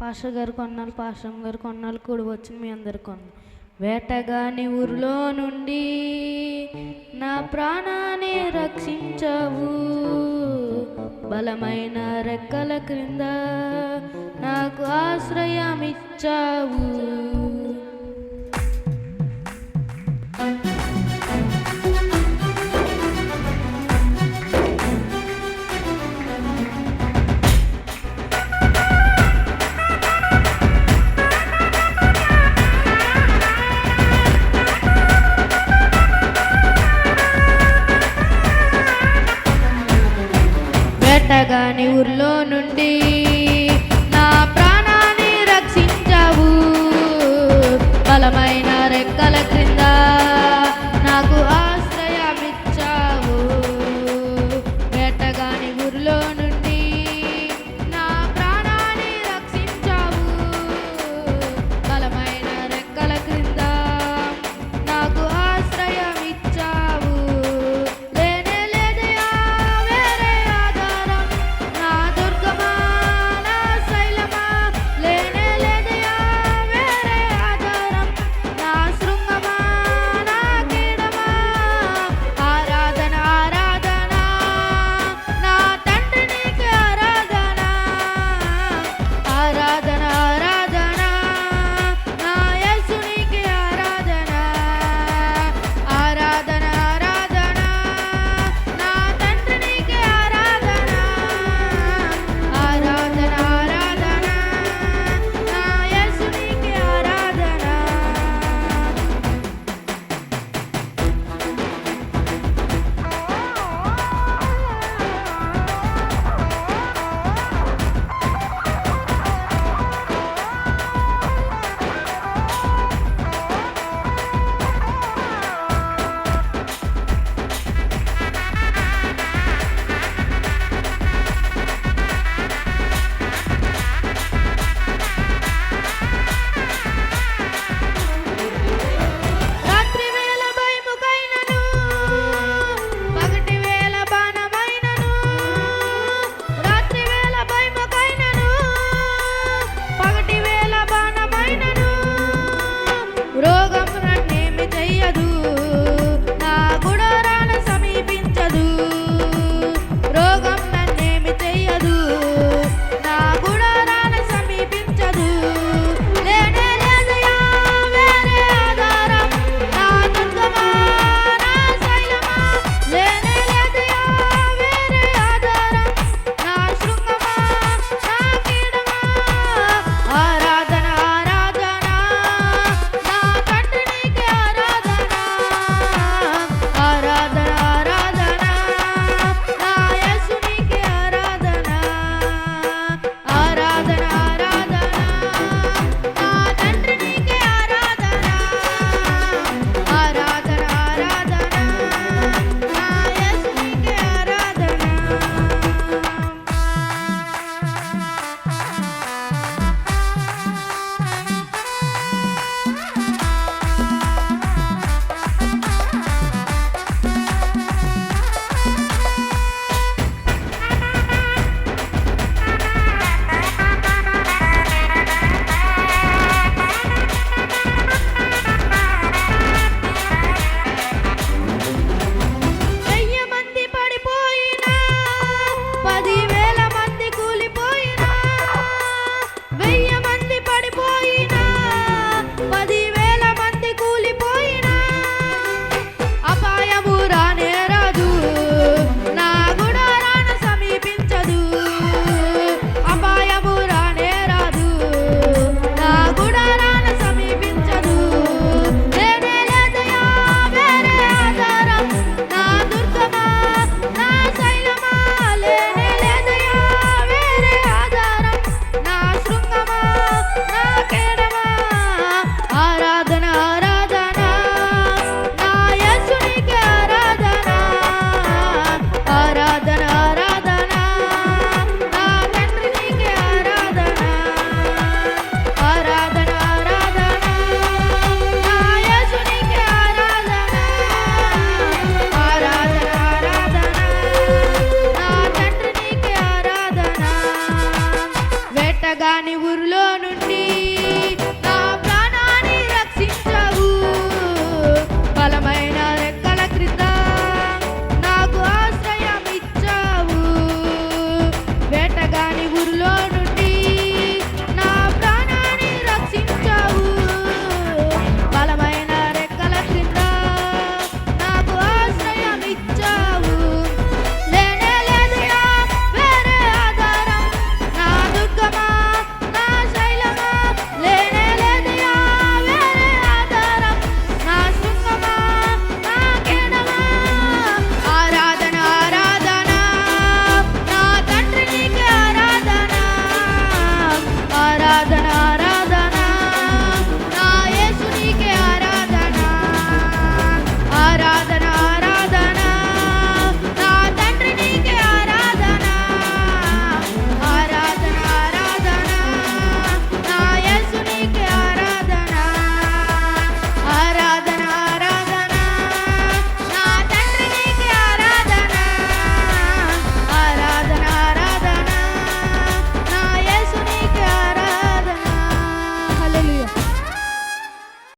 పాష గారు కొన్నాళ్ళు పాస్టర్ గారు కొన్నాళ్ళు కూడి వచ్చిన మీ అందరు కొన్నాను వేటగాని ఊరిలో నుండి నా ప్రాణాన్ని రక్షించావు. బలమైన రెక్కల క్రింద నాకు ఆశ్రయం ఇచ్చావు కానీ ఊర్లో